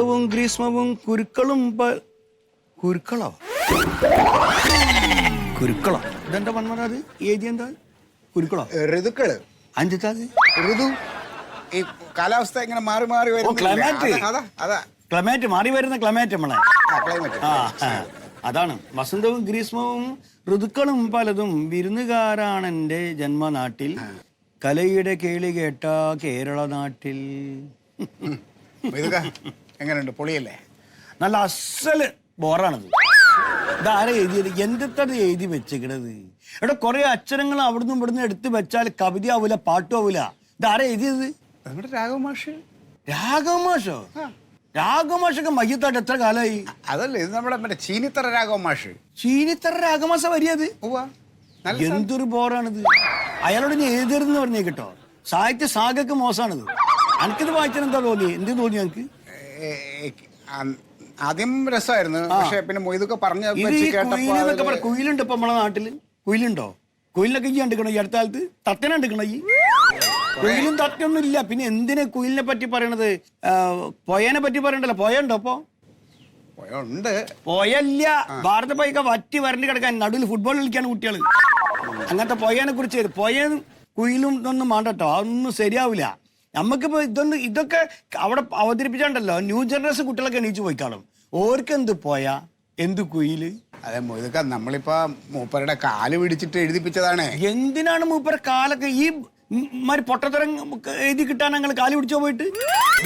വും ഗ്രീഷ്മവും കുരുക്കളും പ- കുരുക്കളോ? കുരുക്കളോ? ഇതെന്താ അത്? ഏതി എന്താ? കുരുക്കളോ? ഋതുക്കൾ. അഞ്ചിട്ടാ ഋതു. ഈ കാലാവസ്ഥ ഇങ്ങനെ മാറി മാറി വരുന്നില്ലേ? climate. അതാ, അതാ അതാ. ക്ലമേറ്റ് മാറി വരുന്ന ക്ലമേറ്റ് നമ്മളെ. ക്ലൈമറ്റ്. ആ ആ, അതാണ്. വസന്തവും ഗ്രീഷ്മവും ഋതുക്കളും പലതും വിരുന്നുകാരാണ് എന്റെ ജന്മനാട്ടിൽ. കലയുടെ കേളി കേട്ട കേരള നാട്ടിൽ എങ്ങനെയുണ്ട്? പൊളിയല്ലേ? നല്ല അസൽ ബോറാണത്. ഇതാരെ എഴുതിയത്? എന്തിട്ടത് എഴുതി വെച്ചിക്കണത്? ഇവിടെ കുറെ അക്ഷരങ്ങൾ അവിടുന്ന് ഇവിടുന്ന് എടുത്ത് വെച്ചാൽ കവിത ആവൂല പാട്ടും ആവൂല. ഇതാരെ എഴുതിയത്? നിങ്ങളുടെ രാഘവമാഷ് രാഘവമാഷോ രാഘവമാഷൊക്കെ മയ്യത്തായിട്ട് എത്ര കാലമായി അതല്ലേ ഇത് നമ്മുടെ മറ്റേ ചീനിത്തറ രാഘവമാഷ് ചീനിത്തറ രാഘമാസ വരിയത്? എന്തൊരു ബോറാണിത്. അയാളോട് ഇനി എഴുതരുന്ന് പറഞ്ഞേ കേട്ടോ. സാഹിത്യ സാഗക്ക് മോശമാണിത് എനിക്കിത് വായിച്ചാൽ എന്താ തോന്നി എന്ത് തോന്നി ആ- ആദ്യം രസമായിരുന്നു പക്ഷെ പിന്നെ മൊയ്തൊക്കെ പറഞ്ഞ കുയിലുണ്ട് ഇപ്പൊ നമ്മളെ നാട്ടിൽ? കുയിലുണ്ടോ? കുയിലിനൊക്കെ ഈ കണ്ടിക്കണോ ഈ അടുത്ത കാലത്ത് തത്തനെ കണ്ടിക്കണോ ഈ? കുയിലും തത്തൊന്നും ഇല്ല. പിന്നെ എന്തിനെ കുയിലിനെ പറ്റി പറയണത്? പോയനെ പറ്റി പറയണ്ടല്ലോ. പൊയണ്ടോ അപ്പൊ ഉണ്ട് പൊയല്ല. ഭാരത പൈക്ക വറ്റി വരണ്ട് കിടക്കാൻ നടുവിൽ ഫുട്ബോൾ കളിക്കാണ് കുട്ടികൾ അങ്ങനത്തെ പോയനെ കുറിച്ച് പൊയ കുയിലും ഒന്നും വേണ്ടട്ടോ അതൊന്നും ശരിയാവില്ല. നമുക്കിപ്പോ ഇതൊന്ന് ഇതൊക്കെ അവിടെ അവതരിപ്പിച്ചാണ്ടല്ലോ. ന്യൂ ജനറേഷൻ കുട്ടികളൊക്കെ എണീച്ചു പോയിക്കാളും ഓർക്ക് എന്ത് പോയാ? എന്ത് കുയിൽ? അതെ ഇതൊക്കെ നമ്മളിപ്പോ മൂപ്പരുടെ കാൽ പിടിച്ചിട്ട് എഴുതിപ്പിച്ചതാണ്. എന്തിനാണ് മൂപ്പര കാലൊക്കെ ഈ മാതിരി പൊട്ടത്തരം എഴുതി കിട്ടാൻ ഞങ്ങൾ കാൽ പിടിച്ചോ പോയിട്ട്?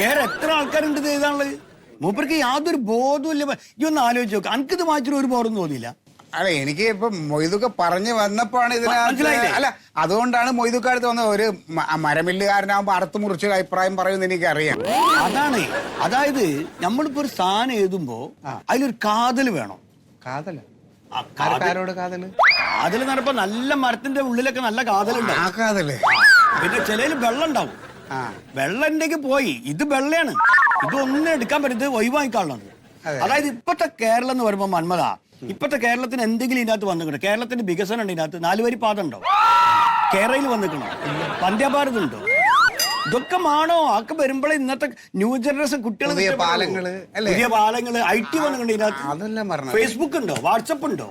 വേറെ എത്ര ആൾക്കാരുണ്ട് ഇത് എഴുതാനുള്ളത്? മൂപ്പർക്ക് യാതൊരു ബോധവും ഇല്ല ഈ ഒന്ന് ആലോചിച്ച് നോക്കാം. എനിക്കിത് വായിച്ചിട്ട് ഒരു ബോധം തോന്നിയില്ല. അല്ല എനിക്ക് ഇപ്പൊ മൊയ്തുക്ക പറഞ്ഞു വന്നപ്പോഴാണ് ഇതിനകത്ത് മനസ്സിലായില്ലേ? അല്ല അതുകൊണ്ടാണ് മൊയ്തുക്ക അടുത്ത് വന്നത്. ഒരു മ- മരമില്ലുകാരനാകുമ്പോ അറുത്ത് മുറിച്ച് അഭിപ്രായം പറയുമെന്ന് എനിക്കറിയാം. അതാണ്. അതായത് നമ്മളിപ്പോ ഒരു സാധനം എഴുതുമ്പോ അതിലൊരു കാതൽ വേണം. കാതല? ആ കാതൽ ആരോട് കാതൽ? കാതൽ നടപ്പോ നല്ല മരത്തിന്റെ ഉള്ളിലൊക്കെ നല്ല കാതലുണ്ടാവും ആ കാതൽ. പിന്നെ ചിലയിൽ വെള്ളം ഉണ്ടാവും. ആ. വെള്ളം ഉണ്ടെങ്കിൽ പോയി. ഇത് വെള്ളയാണ്. ഇതൊന്നും എടുക്കാൻ പറ്റുന്നത് ഒഴിവാക്കാനുള്ളത് അതെ. അതായത് ഇപ്പത്തെ കേരളം എന്ന് പറയുമ്പോ മന്മത ഇപ്പത്തെ കേരളത്തിന് എന്തെങ്കിലും ഇതിനകത്ത് വന്നിട്ടുണ്ട്. കേരളത്തിന്റെ വികസനം ഉണ്ട് ഇതിനകത്ത്. നാലുവരി പാത ഉണ്ടോ? കേരളയിൽ വന്നിക്കണോ വന്ധ്യാഭാരത് ഉണ്ടോ ഇതൊക്കെ മാണോ ആക്കെ വരുമ്പോഴേ ഇന്നത്തെ ന്യൂ ജനറേഷൻ കുട്ടികൾ പുതിയ പാലങ്ങൾ, അല്ലേ? പുതിയ പാലങ്ങൾ ഐ ടി വന്നിട്ടുണ്ട് ഇതിനകത്ത്. അതെല്ലാം ഫേസ്ബുക്ക് ഉണ്ടോ? വാട്സപ്പ് ഉണ്ടോ?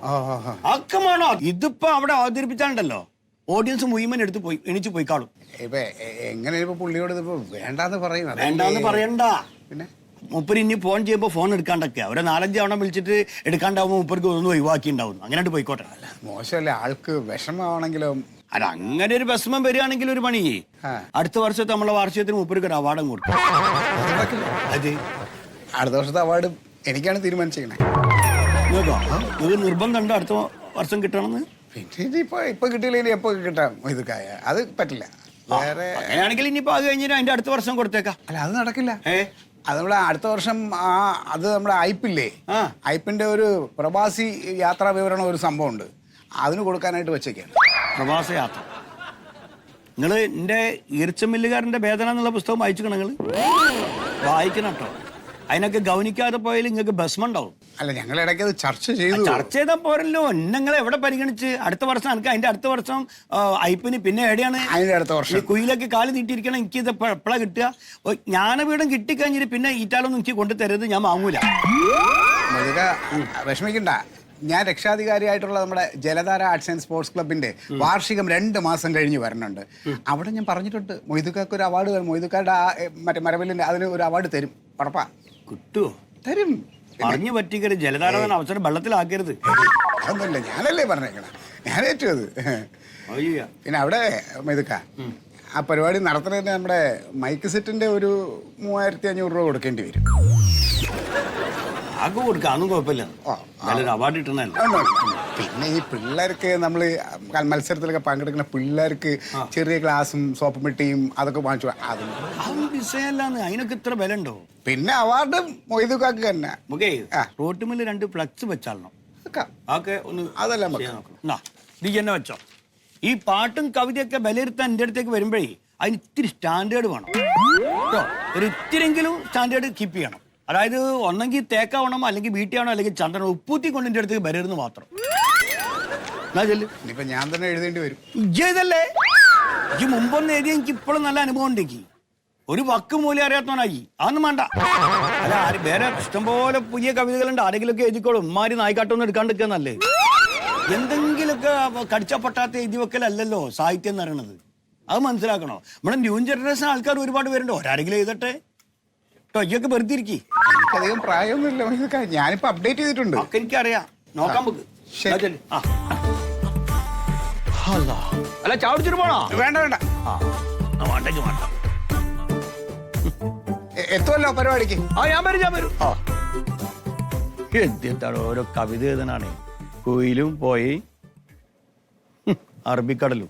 ആക്കെ ആ, ആ. ഇതിപ്പോ അവിടെ അവതരിപ്പിച്ചാണ്ടല്ലോ ഓഡിയൻസ് മുഴുവൻ എടുത്ത് പോയി എണിച്ചു പോയിക്കാളും ഇപ്പൊ എങ്ങനെ ഇപ്പൊ പുള്ളിയോട് വേണ്ടാന്ന് പറയും. വേണ്ടാന്ന് പറയണ്ട. പിന്നെ? മൂപ്പര് ഇനി ഫോൺ ചെയ്യുമ്പോൾ ഫോൺ എടുക്കാണ്ടൊക്കെ. അവരെ നാലഞ്ച് തവണ വിളിച്ചിട്ട് എടുക്കാണ്ടാവുമ്പോൾ മൂപ്പർക്ക് ഒന്ന് ഒഴിവാക്കി ഉണ്ടാവും അങ്ങനെ പോയിക്കോട്ടെ. അല്ല മോശമല്ലേ? ആൾക്ക് വിഷമമാണെങ്കിലും അല്ല അങ്ങനെ ഒരു വിഷമം വരികയാണെങ്കിൽ ഒരു പണി. അടുത്ത വർഷത്തെ നമ്മളെ വാർഷികത്തിന് മൂപ്പർക്ക് ഒരു അവാർഡും കൊടുക്കും. അത് അടുത്ത വർഷത്തെ അവാർഡ് എനിക്കാണ് തീരുമാനിച്ചേക്കണേ നോക്കോ ഇത് നിർബന്ധം ഉണ്ടോ അടുത്ത വർഷം കിട്ടണമെന്ന്? പിന്നെ ഇപ്പൊ ഇപ്പൊ കിട്ടിയില്ലെങ്കിൽ എപ്പോ കിട്ടാം? ഇതൊക്കെ അത് പറ്റില്ല. വേറെ അങ്ങനെയാണെങ്കിൽ ഇനിയിപ്പോ അത് കഴിഞ്ഞിട്ട് അതിന്റെ അടുത്ത വർഷം കൊടുത്തേക്കാം. അല്ല അത് നടക്കില്ല. ഏ? അത് നമ്മുടെ അടുത്ത വർഷം ആ അത് നമ്മുടെ ഐപ്പില്ലേ. ഐപ്പിന്റെ ഒരു പ്രവാസി യാത്രാ വിവരണം ഒരു സംഭവം ഉണ്ട് അതിന് കൊടുക്കാനായിട്ട് വെച്ചേക്കാണ്. പ്രവാസ യാത്ര. നിങ്ങൾ എന്റെ ഈർച്ചമില്ലുകാരന്റെ വേദന എന്നുള്ള പുസ്തകം വായിച്ചിക്കണം നിങ്ങൾ വായിക്കണം കേട്ടോ. അതിനൊക്കെ ഗൗനിക്കാതെ പോയാൽ നിങ്ങൾക്ക് ഭസ്മുണ്ടാവും അല്ല ഞങ്ങൾ ഇടയ്ക്ക് അത് ചർച്ച ചെയ്തു. ചർച്ച ചെയ്താൽ പോരല്ലോ. നിങ്ങൾ എവിടെ പരിഗണിച്ച്? അടുത്ത വർഷം എനിക്ക് അതിന്റെ അടുത്ത വർഷം ഐപ്പിന് പിന്നെ എവിടെയാണ്? അതിന്റെ അടുത്ത വർഷം. കുയിലൊക്കെ കാൽ നീട്ടിയിരിക്കണം എനിക്ക് ഇത് എപ്പോഴാ കിട്ടുക? ജ്ഞാനപീഠം കിട്ടിക്കഴിഞ്ഞിട്ട് പിന്നെ ഈറ്റാലൊന്നും എനിക്ക് കൊണ്ടു തരരുത് ഞാൻ വാങ്ങൂല. വിഷമിക്കണ്ട. ഞാൻ രക്ഷാധികാരിയായിട്ടുള്ള നമ്മുടെ ജലധാര ആർട്സ് ആൻഡ് സ്പോർട്സ് ക്ലബിന്റെ വാർഷികം രണ്ട് മാസം കഴിഞ്ഞ് വരണുണ്ട്. അവിടെ ഞാൻ പറഞ്ഞിട്ടുണ്ട് മൊയ്തുക്കാർക്ക് ഒരു അവാർഡ് തരും. മൊയ്തുക്കാരുടെ ആ മറ്റേ മരവില്ലിന്റെ അതിന് ഒരു അവാർഡ് തരും. ഉറപ്പാ? കിട്ടുമോ തരും. പറഞ്ഞു പറ്റിക്കരുത് ജലധാരാധന അവസരം വെള്ളത്തിലാക്കരുത്. അതൊന്നുമില്ല ഞാനല്ലേ പറഞ്ഞേക്കണ. അയ്യോ. പിന്നെ അവിടെ മെതുക്ക ആ പരിപാടി നടത്തുന്നതിന് നമ്മുടെ മൈക്ക് സെറ്റിന്റെ ഒരു മൂവായിരത്തി അഞ്ഞൂറ് രൂപ കൊടുക്കേണ്ടി വരും. ആകെ കൊടുക്കാം അതൊന്നും കുഴപ്പമില്ല നല്ലൊരു അവാർഡ് കിട്ടണല്ലോ. പിന്നെ ഈ പിള്ളേർക്ക് നമ്മൾ മത്സരത്തിലൊക്കെ പങ്കെടുക്കുന്ന പിള്ളേർക്ക് ചെറിയ ഗ്ലാസും സോപ്പ് മിട്ടിയും അതൊക്കെ വാങ്ങിച്ചു അതും. അതൊന്നും വിഷയമല്ലാന്ന്. അതിനൊക്കെ ഇത്ര വില ഉണ്ടോ പിന്നെ അവാർഡ് മൊയ്തുക്കാക്ക് തന്നെ. നമുക്ക് ആ. റോട്ടുമിൽ രണ്ട് ഫ്ലക്സ് വെച്ചാളണം വെക്കാം. അതൊക്കെ ഒന്ന് അതെല്ലാം ചെയ്യാൻ വെക്കാം. നോക്കണം. എന്നാ, നീ എന്നെ വെച്ചോ. ഈ പാട്ടും കവിതയൊക്കെ വിലയിരുത്താൻ എന്റെ അടുത്തേക്ക് വരുമ്പോഴേ അതിന് ഇത്തിരി സ്റ്റാൻഡേർഡ് വേണം. കേട്ടോ? ഒരു ഇത്തിരിയെങ്കിലും സ്റ്റാൻഡേർഡ് കീപ്പ് ചെയ്യണം. അതായത് ഒന്നെങ്കിൽ തേക്കാവണം അല്ലെങ്കിൽ വീട്ടിയാവണം അല്ലെങ്കിൽ ചന്ദ്രൻ ഉപ്പൂത്തി കൊണ്ടിന്റെ അടുത്ത് അടുത്തേക്ക് വരരുന്ന് മാത്രം. എന്നാ ചെല്ലു. ഇനിയിപ്പോ ഞാൻ തന്നെ എഴുതേണ്ടി വരും. ഇജ്ജ് ഇതല്ലേ ഈ മുമ്പൊന്നും എഴുതിയ എനിക്ക് ഇപ്പോഴും നല്ല അനുഭവം ഉണ്ട് എനിക്ക്. ഒരു വക്ക് മൂല്യം അറിയാത്തവനായി. അതൊന്നും വേണ്ട. അല്ല ആര് വേറെ ഇഷ്ടംപോലെ പുതിയ കവിതകളുണ്ട്. ആരെങ്കിലുമൊക്കെ എഴുതിക്കോളും. ഉമ്മാരി നായിക്കാട്ടൊന്നും നല്ലേ? എന്തെങ്കിലുമൊക്കെ കടിച്ച പൊട്ടാത്ത എഴുതി വെക്കലല്ലല്ലോ സാഹിത്യം എന്ന് പറയണത് അത് മനസ്സിലാക്കണോ? നമ്മുടെ ന്യൂ ജനറേഷൻ ആൾക്കാർ ഒരുപാട് പേരുണ്ട്. ഒരാരെങ്കിലും എഴുതട്ടെ? കേട്ടോ ഇയൊക്കെ വെറുതെ ഇരിക്കി എനിക്കധികം പ്രായമൊന്നുമില്ല. ഞാനിപ്പോ അപ്ഡേറ്റ് ചെയ്തിട്ടുണ്ട്. ഒക്കെ എനിക്കറിയാം നോക്കാൻ നമുക്ക് ശരി. ആ. അല്ലാ. അല്ല ചാവിടിച്ചിട്ട് പോണോ? വേണ്ട വേണ്ട. ആ ആ, വേണ്ടെങ്കി വേണ്ട. എ- എത്തുമല്ലോ പരിപാടിക്ക്. ആ ഞാൻ വരും ഞാൻ വരും. ആ. എന്താണ് ഓരോ കവിത എഴുതനാണ് കുയിലും പോയി. ഹും, അറബിക്കടലും.